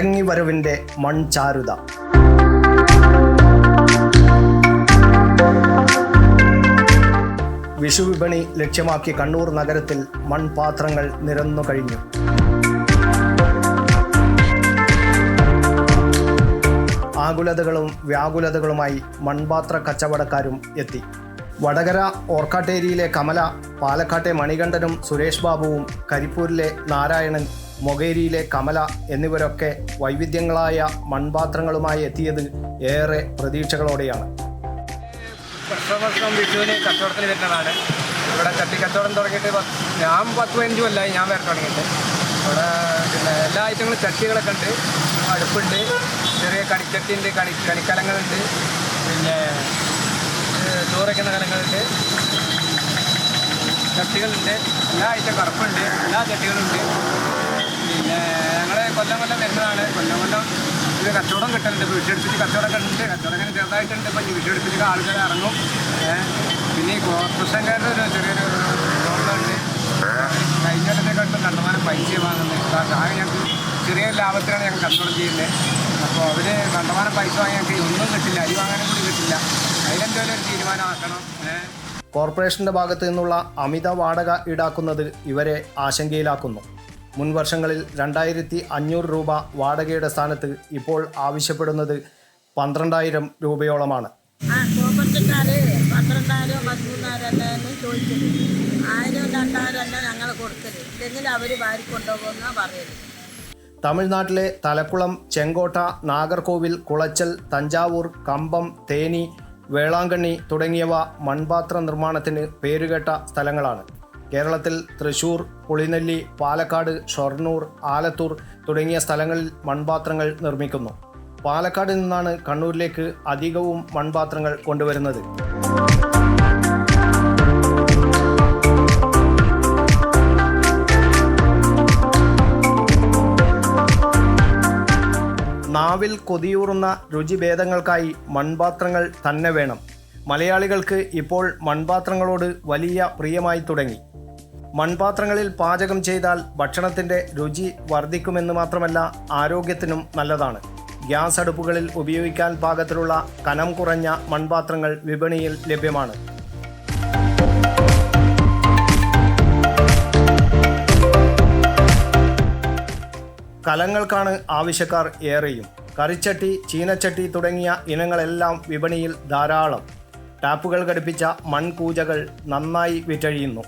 മടങ്ങിവരവിന്റെ മൺചാരുത. വിഷു വിപണി ലക്ഷ്യമാക്കി കണ്ണൂർ നഗരത്തിൽ മൺപാത്രങ്ങൾ നിരന്നു കഴിഞ്ഞു. ആകുലതകളും വ്യാകുലതകളുമായി മൺപാത്ര കച്ചവടക്കാരും എത്തി. വടകര ഓർക്കാട്ടേരിയിലെ കമല പാലക്കാട്ടെ മണികണ്ഠനും സുരേഷ് ബാബുവും കരിപ്പൂരിലെ നാരായണൻ മൊകേരിയിലെ കമല എന്നിവരൊക്കെ വൈവിധ്യങ്ങളായ മൺപാത്രങ്ങളുമായി എത്തിയത് ഏറെ പ്രതീക്ഷകളോടെയാണ്. വർഷം വിഷുവിന് കച്ചവടത്തിന് വരുന്നതാണ്. ഇവിടെ കത്തി കച്ചവടം തുടങ്ങിയിട്ട് ഞാൻ പത്ത് പതിനഞ്ച് അല്ല ഞാൻ വേറെ തുടങ്ങിയിട്ട്. ഇവിടെ പിന്നെ എല്ലാ ഐറ്റങ്ങളും ചട്ടികളൊക്കെ ഉണ്ട്. അടുപ്പുണ്ട് ചെറിയ കണിച്ചട്ടി ഉണ്ട് കണി കണിക്കലങ്ങളുണ്ട്. പിന്നെ ചോറയ്ക്കുന്ന കലങ്ങളുണ്ട്. ചട്ടികളുണ്ട് എല്ലാ ഐറ്റം കറുപ്പുണ്ട് എല്ലാ ചട്ടികളുണ്ട്. പിന്നെ ഞങ്ങൾ കൊല്ലം കൊല്ലം വരുന്നതാണ്. കൊല്ലം കൊല്ലം ഇത് കച്ചവടം കിട്ടുന്നുണ്ട് ഇപ്പോൾ വിഷയെടുപ്പിച്ച് കച്ചവടമൊക്കെ ഉണ്ട് കച്ചവടം ഇങ്ങനെ ചെറുതായിട്ടുണ്ട്. ഇപ്പം ഈ വിഷയെടുപ്പിച്ച് ആളുകൾ ഇറങ്ങും. പിന്നെ ഈ കോർപ്പറേഷൻകാരുടെ ഒരു ചെറിയൊരു പ്രോബ്ലമുണ്ട് കഴിഞ്ഞ കൊല്ലത്തെക്കാട്ടും കണ്ടമാനം പൈസ വാങ്ങുന്നത്. ആ ഞങ്ങൾക്ക് ചെറിയ ലാഭത്തിലാണ് ഞങ്ങൾ കച്ചവടം ചെയ്യുന്നത്. അപ്പോൾ അവർ കണ്ടമാനം പൈസ വാങ്ങി ഒന്നും കിട്ടില്ല. അരി വാങ്ങാനും കൂടി കിട്ടില്ല. അതിലെന്തെങ്കിലും ഒരു തീരുമാനമാക്കണം കോർപ്പറേഷന്റെ ഭാഗത്തു നിന്നുള്ള അമിത വാടക ഈടാക്കുന്നത് ഇവരെ ആശങ്കയിലാക്കുന്നു. മുൻ വർഷങ്ങളിൽ രണ്ടായിരത്തി അഞ്ഞൂറ് രൂപ വാടകയുടെ സ്ഥാനത്ത് ഇപ്പോൾ ആവശ്യപ്പെടുന്നത് പന്ത്രണ്ടായിരം രൂപയോളമാണ്. പന്ത്രണ്ടായിരം പതിമൂന്നായിരം അല്ലേ ചോദിച്ചത്. ആയിരം രണ്ടായിരം അല്ല ഞങ്ങൾ കൊടുക്കൽ. ഇല്ലെങ്കിൽ അവർ വാരി കൊണ്ടുപോകുന്ന പറയൽ. തമിഴ്നാട്ടിലെ തലക്കുളം ചെങ്കോട്ട നാഗർകോവിൽ കുളച്ചൽ തഞ്ചാവൂർ കമ്പം തേനി വേളാങ്കണ്ണി തുടങ്ങിയവ മൺപാത്ര നിർമ്മാണത്തിന് പേരുകേട്ട സ്ഥലങ്ങളാണ്. കേരളത്തിൽ തൃശൂർ പുളിനെല്ലി പാലക്കാട് ഷൊർണൂർ ആലത്തൂർ തുടങ്ങിയ സ്ഥലങ്ങളിൽ മൺപാത്രങ്ങൾ നിർമ്മിക്കുന്നു. പാലക്കാട് നിന്നാണ് കണ്ണൂരിലേക്ക് അധികവും മൺപാത്രങ്ങൾ കൊണ്ടുവരുന്നത്. നാവിൽ കൊതിയൂറുന്ന രുചിഭേദങ്ങൾക്കായി മൺപാത്രങ്ങൾ തന്നെ വേണം. മലയാളികൾക്ക് ഇപ്പോൾ മൺപാത്രങ്ങളോട് വലിയ പ്രിയമായി തുടങ്ങി. മൺപാത്രങ്ങളിൽ പാചകം ചെയ്താൽ ഭക്ഷണത്തിന്റെ രുചി വർദ്ധിക്കുമെന്ന് മാത്രമല്ല ആരോഗ്യത്തിനും നല്ലതാണ്. ഗ്യാസ് അടുപ്പുകളിൽ ഉപയോഗിക്കാൻ പാകത്തിലുള്ള കനം കുറഞ്ഞ മൺപാത്രങ്ങൾ വിപണിയിൽ ലഭ്യമാണ്. കലങ്ങൾക്കാണ് ആവശ്യക്കാർ ഏറെയും. കറിച്ചട്ടി ചീനച്ചട്ടി തുടങ്ങിയ ഇനങ്ങളെല്ലാം വിപണിയിൽ ധാരാളം. ടാപ്പുകൾ ഘടിപ്പിച്ച മൺകൂജകൾ നന്നായി വിറ്റഴിയുന്നു.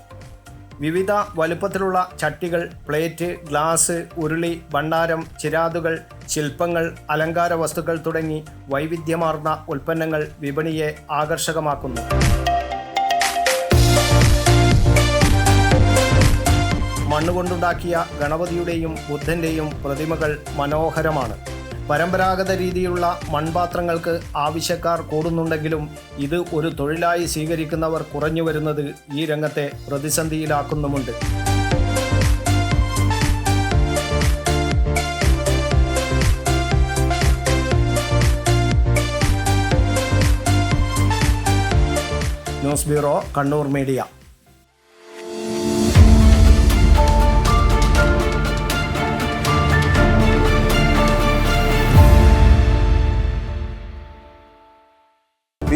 വിവിധ വലുപ്പത്തിലുള്ള ചട്ടികൾ പ്ലേറ്റ് ഗ്ലാസ് ഉരുളി ഭണ്ഡാരം ചിരാതുകൾ ശില്പങ്ങൾ അലങ്കാര വസ്തുക്കൾ തുടങ്ങി വൈവിധ്യമാർന്ന ഉൽപ്പന്നങ്ങൾ വിപണിയെ ആകർഷകമാക്കുന്നു. മണ്ണുകൊണ്ടുണ്ടാക്കിയ ഗണപതിയുടെയും ബുദ്ധന്റെയും പ്രതിമകൾ മനോഹരമാണ്. പരമ്പരാഗത രീതിയിലുള്ള മൺപാത്രങ്ങൾക്ക് ആവശ്യക്കാർ കൂടുന്നുണ്ടെങ്കിലും ഇത് ഒരു തൊഴിലായി സ്വീകരിക്കുന്നവർ കുറഞ്ഞു വരുന്നത് ഈ രംഗത്തെ പ്രതിസന്ധിയിലാക്കുന്നുമുണ്ട്. News bureau Kannur media.